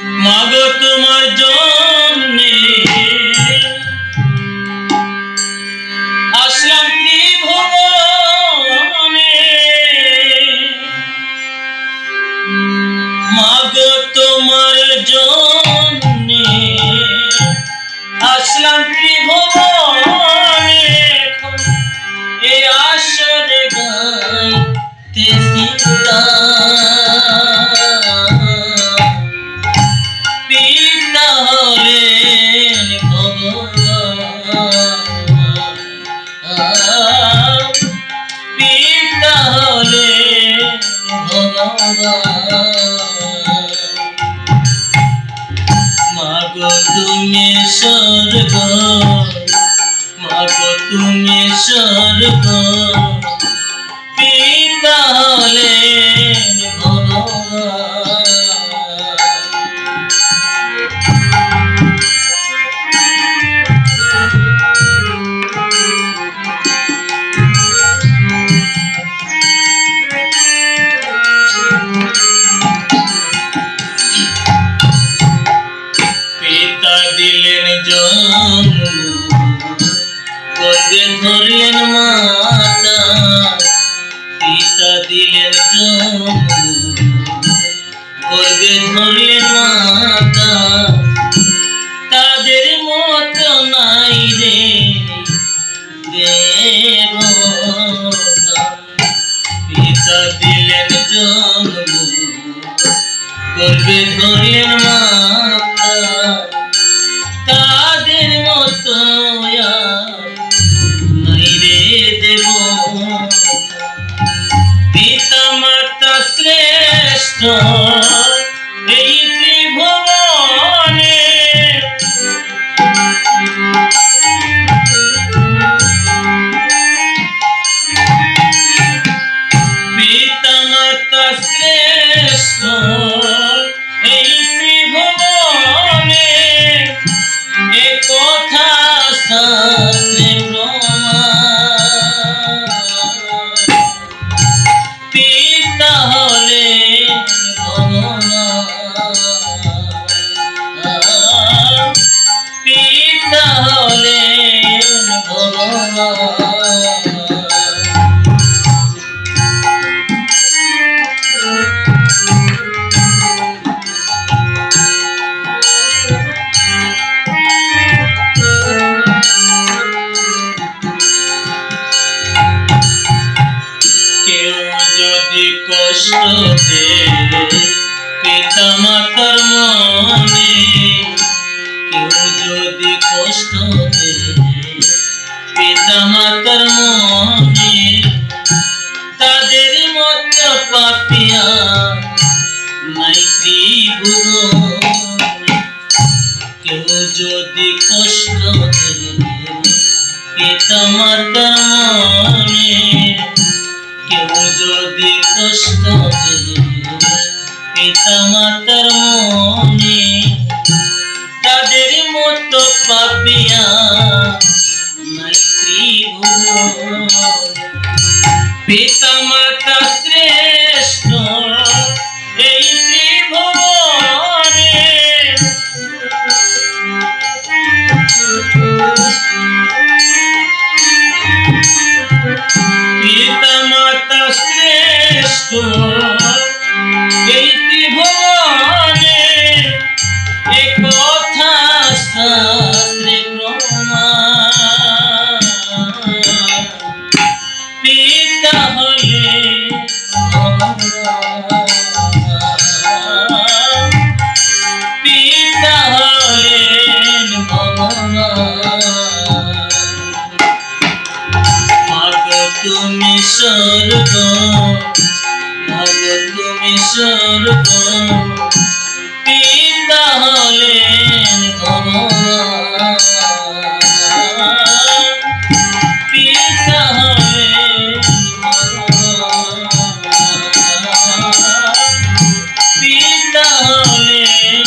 মাগো তোমার জন্যে। আসলাম ত্রিভুবনে মাগো তোমার জন্যে। আসলাম ত্রিভুবনে এ আসরে গাইতে সীতা মাগো তুমি স্বর্গ মাগো তুমি স্বর্গ পিতা করবে ধরলেন মাতা। তাদের মত নাই রে পিতা দিলেন জন্ম করবে ধরলেন মাতা পিতা কষ্ট পিতা মাতার পিতা মাতার মনে, তাদের মতো পাপিয়া ত্রিভুবনে কেউ যদি কষ্ট পিতা মাতার মনে কেউ যদি কষ্ট পিতা মাতার মনে, তাদের মতো পাপিয়া মাইত্রী পিতা মাতা শ্রেষ্ঠ এই ত্রিভুবনে। তুমি স্বর্গ তুমি স্বর্গ। পিতা হলেন ভগবান পিতা হলেন পিতা হলেন